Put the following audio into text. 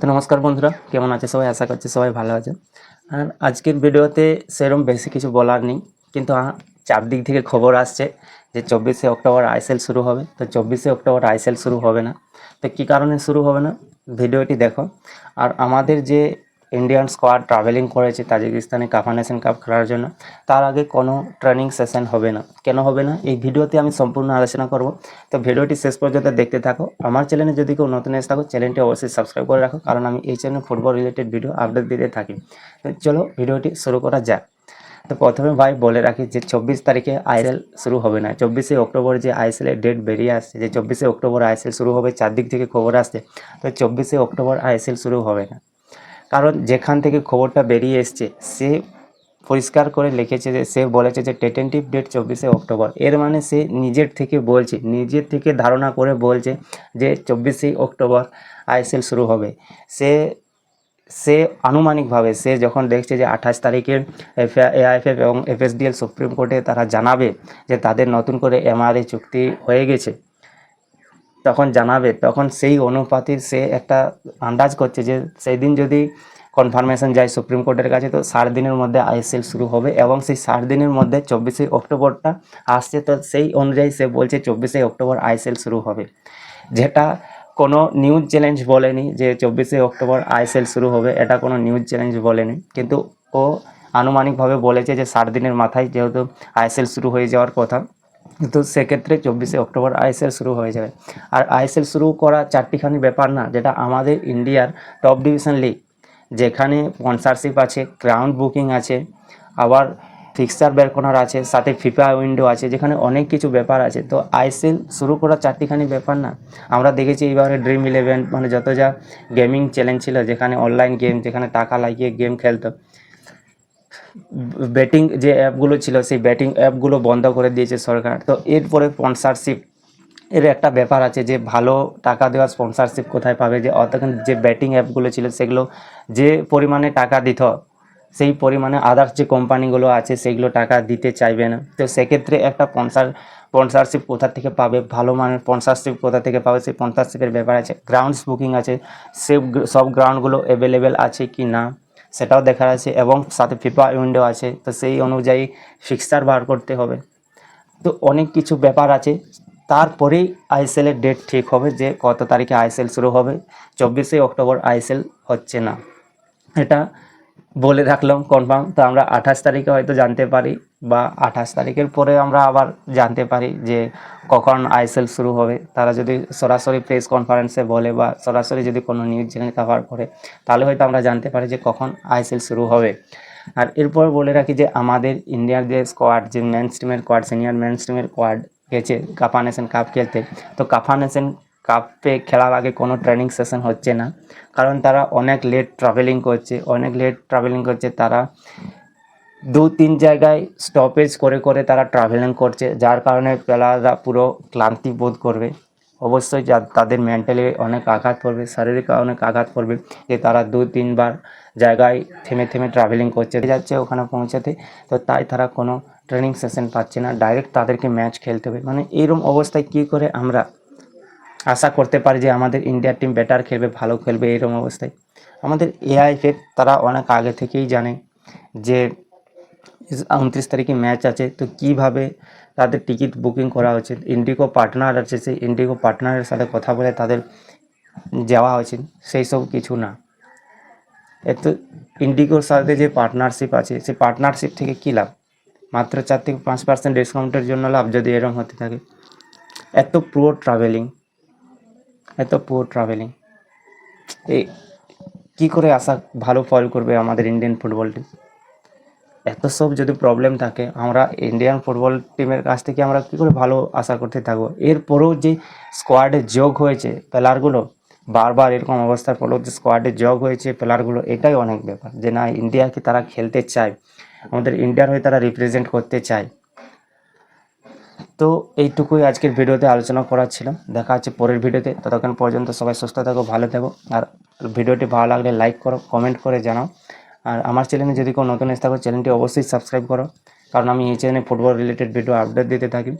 তো নমস্কার বন্ধুরা, কেমন আছে সবাই? আশা করছি সবাই ভালো আছে। আর আজকের ভিডিওতে সেরম বেশি কিছু বলার নেই, কিন্তু চারদিক থেকে খবর আসছে যে চব্বিশে অক্টোবর আইসেল শুরু হবে। তো চব্বিশে অক্টোবর আইসেল শুরু হবে না। তো কী কারণে শুরু হবে না? ভিডিওটি দেখো। আর আমাদের যে ইন্ডিয়ান স্কোয়াড ট্রাভেলিং করেছে তাজিকিস্তানে কাফা নেশন কাপ খেলার জন্য। তার আগে কোনো ট্রেনিং সেশন হবে না। কেন হবে না? এই ভিডিওতে আমি সম্পূর্ণ আলোচনা করব। তো ভিডিওটি শেষ পর্যন্ত দেখতে থাকো। আমার চ্যানেলে যদি কেউ নতুন এসে থাকো চ্যানেলটি অবশ্যই সাবস্ক্রাইব করে রাখো, কারণ আমি এই চ্যানেলে ফুটবল রিলেটেড ভিডিও আপডেট দিতে থাকি। চলো ভিডিওটি শুরু করা যাক। তো প্রথমে ভাই বলে রাখি যে চব্বিশ তারিখে আইএসএল শুরু হবে না। চব্বিশে অক্টোবর যে আইএসএল এর ডেট বেরিয়ে আসছে, যে চব্বিশে অক্টোবর আইএসএল শুরু হবে, চারদিক থেকে খবর আসছে। তো চব্বিশে অক্টোবর আইএসএল শুরু হবে না। কারণ যেখান থেকে খবরটা বেরিয়ে এসছে, সে পরিষ্কার করে লিখেছে যে, সে বলেছে যে টেটেন্টিভ ডেট চব্বিশে অক্টোবর। এর মানে সে নিজের থেকে বলছে, নিজের থেকে ধারণা করে বলছে যে, চব্বিশে অক্টোবর আইএসএল শুরু হবে। সে সে আনুমানিকভাবে, সে যখন দেখছে যে, আঠাশ তারিখে এআইএফএফ এবং এফএসডিএল সুপ্রিম কোর্টে তারা জানাবে যে, তাদের নতুন করে এমআরএ চুক্তি হয়ে গেছে। তখন জানাবে, তখন সেই অনুপাতির সে একটা আন্দাজ করছে যে সেই দিন যদি কনফার্মেশন যায় সুপ্রিম কোর্টের কাছে, তো ষাট দিনের মধ্যে আইএসএল শুরু হবে এবং সেই ষাট দিনের মধ্যে চব্বিশে অক্টোবরটা আসছে, তো সেই অনুযায়ী সে বলছে চব্বিশে অক্টোবর আইএসএল শুরু হবে। যেটা কোনো নিউজ চ্যালেঞ্জ বলেনি যে চব্বিশে অক্টোবর আইএসএল শুরু হবে, এটা কোনো নিউজ চ্যালেঞ্জ বলেনি। কিন্তু ও আনুমানিকভাবে বলেছে যে ষাট দিনের মাথায় যেহেতু আইএসএল শুরু হয়ে যাওয়ার কথা তো সেক্ষেত্রে চব্বিশে অক্টোবর আইএসএল শুরু হয়ে যাবে। আর আইএসএল শুরু করা চারটিখানি ব্যাপার না, যেটা আমাদের ইন্ডিয়ার টপ ডিভিশন লিগ, যেখানে স্পন্সারশিপ আছে গ্রাউন্ড বুকিং আছে, আবার ফিক্সার বের করার আছে, সাথে ফিফা উইন্ডো আছে, যেখানে অনেক কিছু ব্যাপার আছে। তো আইএসএল শুরু করা চারটিখানি ব্যাপার না। আমরা দেখেছি এবারে ড্রিম ইলেভেন মানে যত যা গেমিং চ্যালেঞ্জ ছিল, যেখানে অনলাইন গেম যেখানে টাকা লাগিয়ে গেম খেলতো। ব্যাটিং যে অ্যাপগুলো ছিল, সেই ব্যাটিং অ্যাপগুলো বন্ধ করে দিয়েছে সরকার। তো এরপরে স্পন্সারশিপ এর একটা ব্যাপার আছে যে, ভালো টাকা দেওয়া স্পন্সারশিপ কোথায় পাবে? যে অতক্ষণ যে ব্যাটিং অ্যাপগুলো ছিল, সেগুলো যে পরিমাণে টাকা দিত, সেই পরিমাণে আদার্স যে কোম্পানিগুলো আছে, সেগুলো টাকা দিতে চাইবে না। তো সেক্ষেত্রে একটা স্পন্সার স্পন্সারশিপ কোথা থেকে পাবে? ভালো মানের স্পন্সারশিপ কোথা থেকে পাবে? সেই স্পন্সারশিপের ব্যাপার আছে। গ্রাউন্ডস বুকিং আছে, সে সব গ্রাউন্ডগুলো অ্যাভেলেবেল আছে কি না? সেটাও দেখার আছে এবং সাথে ফিফা উইন্ডো আছে, তো সেই অনুযায়ী ফিক্সার বার করতে হবে। তো অনেক কিছু ব্যাপার আছে। তারপরেই আইএসএলের ডেট ঠিক হবে যে কত তারিখে আইএসএল শুরু হবে। চব্বিশে অক্টোবর আইএসএল হচ্ছে না। এটা বলে রাখলাম কনফার্ম তো আমরা আঠাশ তারিখে হয়তো জানতে পারি বা আঠাশ তারিখের পরে আমরা আবার জানতে পারি যে কখন আইএসএল শুরু হবে। তারা যদি সরাসরি প্রেস কনফারেন্সে বলে বা সরাসরি যদি কোনো নিউজ চ্যানেল কভার করে, তাহলে হয়তো আমরা জানতে পারি যে কখন আইএসএল শুরু হবে। আর এরপর বলে রাখি যে আমাদের ইন্ডিয়ার যে স্কোয়াড যে মেন স্ট্রিমের কোয়াড সিনিয়র মেন স্ট্রিমের কোয়াড গেছে কাপা নেশন কাপ খেলতে। তো কাপা নেশন কাপে খেলার আগে কোনো ট্রেনিং সেশন হচ্ছে না। কারণ তারা অনেক লেট ট্রাভেলিং করছে, অনেক লেট ট্রাভেলিং করছে, তারা দু তিন জায়গায় স্টপেজ করে করে তারা ট্রাভেলিং করছে, যার কারণে প্লেয়াররা পুরো ক্লান্তি বোধ করবে। অবশ্যই তাদের মেন্টালি অনেক আঘাত পড়বে শারীরিক অনেক আঘাত পড়বে যে তারা দু তিনবার জায়গায় থেমে থেমে ট্রাভেলিং করছে যাচ্ছে ওখানে পৌঁছাতে। তো তাই তারা কোনো ট্রেনিং সেশন পাচ্ছে না ডাইরেক্ট তাদেরকে ম্যাচ খেলতে হবে। মানে এইরকম অবস্থায় কী করে আমরা আশা করতে পারি যে আমাদের ইন্ডিয়ার টিম বেটার খেলবে, ভালো খেলবে এরকম অবস্থায়। আমাদের এআইএফএফ তারা অনেক আগে থেকেই জানে যে উনত্রিশ তারিখে ম্যাচ আছে, তো কীভাবে তাদের টিকিট বুকিং করা উচিত ইন্ডিগো পার্টনার আছে, সেই ইন্ডিগো পার্টনারের সাথে কথা বলে তাদের যাওয়া উচিত সেই সব কিছু না। এত ইন্ডিগোর সাথে যে পার্টনারশিপ আছে, সেই পার্টনারশিপ থেকে কী লাভ? মাত্র চার থেকে পাঁচ পার্সেন্ট ডিসকাউন্টের জন্য লাভ যদি এরকম হতে থাকে। এত পুরো ট্রাভেলিং এত পুরো ট্রাভেলিং এই কী করে আশা ভালো ফল করবে আমাদের ইন্ডিয়ান ফুটবল টিম এত সব যদি প্রবলেম থাকে, আমরা ইন্ডিয়ান ফুটবল টিমের কাছ থেকে আমরা কী করে ভালো আশা করতে থাকব? এরপরেও যে স্কোয়াডে যোগ হয়েছে প্লেয়ারগুলো বারবার এরকম অবস্থার পরেও যে স্কোয়াডে যোগ হয়েছে প্লেয়ারগুলো এটাই অনেক ব্যাপার যে না ইন্ডিয়াকে তারা খেলতে চায়, আমাদের ইন্ডিয়ার হয়ে তারা রিপ্রেজেন্ট করতে চায়। তো এইটুকুই আজকের ভিডিওতে আলোচনা করার ছিল দেখা হচ্ছে পরের ভিডিওতে। ততক্ষণ পর্যন্ত সবাই সুস্থ থাকো, ভালো থাকো। আর ভিডিওটি ভালো লাগলে লাইক করো, কমেন্ট করে জানাও। আর আমার চ্যানেলে যদি কোনো নতুন এসে থাকো, চ্যানেলটি অবশ্যই সাবস্ক্রাইব করো। কারণ আমি এই চ্যানেলে ফুটবল রিলেটেড ভিডিও আপডেট দিতে থাকি।